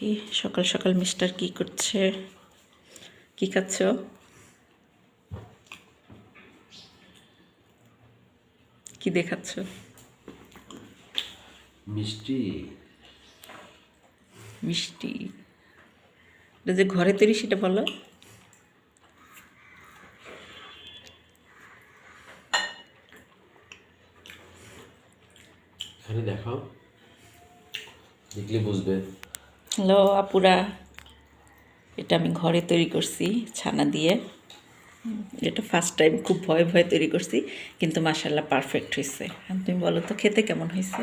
দেখি সকাল সকাল মিস্টার কি করছে? কি খাচ্ছ? কি দেখাচ্ছ? মিষ্টি। মিষ্টি। এটা যে ঘরে তৈরি সেটা বলো। দেখাও। দেখলে বুঝবে। হ্যালো আপুরা এটা আমি ঘরে তৈরি করছি ছানা দিয়ে। এটা ফার্স্ট টাইম খুব ভয়ে ভয়ে তৈরি করছি কিন্তু মাসাল্লাহ পারফেক্ট হয়েছে তুমি বলো তো খেতে কেমন হয়েছে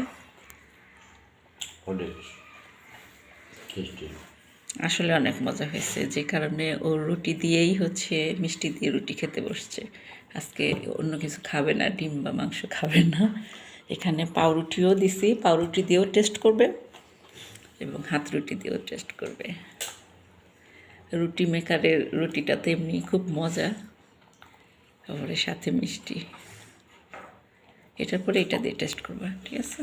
আসলে অনেক মজা হয়েছে যে কারণে ও রুটি দিয়েই হচ্ছে মিষ্টি দিয়ে রুটি খেতে বসছে। আজকে অন্য কিছু খাবে না ডিম বা মাংস খাবে না। এখানে পাউরুটিও দিছি পাউরুটি দিয়েও টেস্ট করবে। এবং হাত রুটি দিয়েও টেস্ট করবে। রুটি মেকারের রুটিটা তো এমনি খুব মজা তারপরে সাথে মিষ্টি। এটার পরে এটা দিয়ে টেস্ট করবা ঠিক আছে?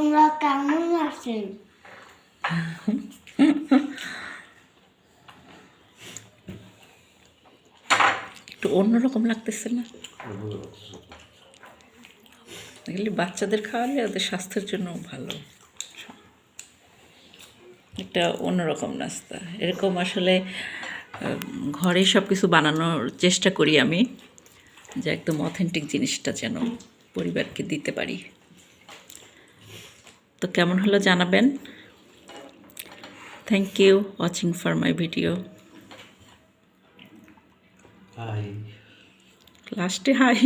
আমরা কেমন আছেন একটু অন্যরকম লাগতেছে না? এগুলি বাচ্চাদের খাওয়ালে ওদের স্বাস্থ্যের জন্য ভালো। একটা অন্যরকম নাস্তা। এরকম আসলে ঘরে সব কিছু বানানোর চেষ্টা করি আমি যে একদম অথেন্টিক জিনিসটা যেন পরিবারকে দিতে পারি। তো কেমন হলো জানাবেন? Thank you watching for my video লাস্টে হাই